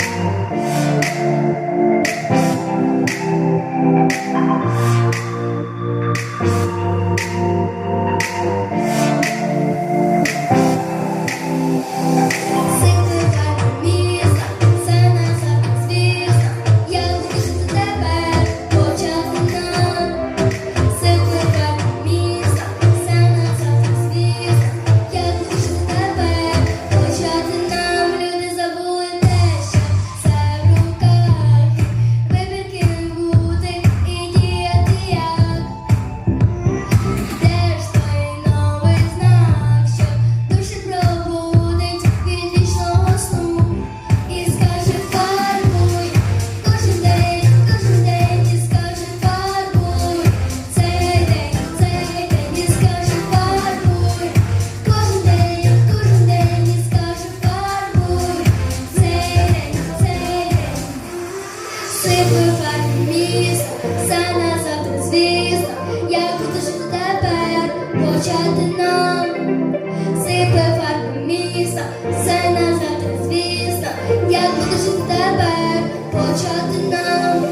Música бажати як буде жити почати нам.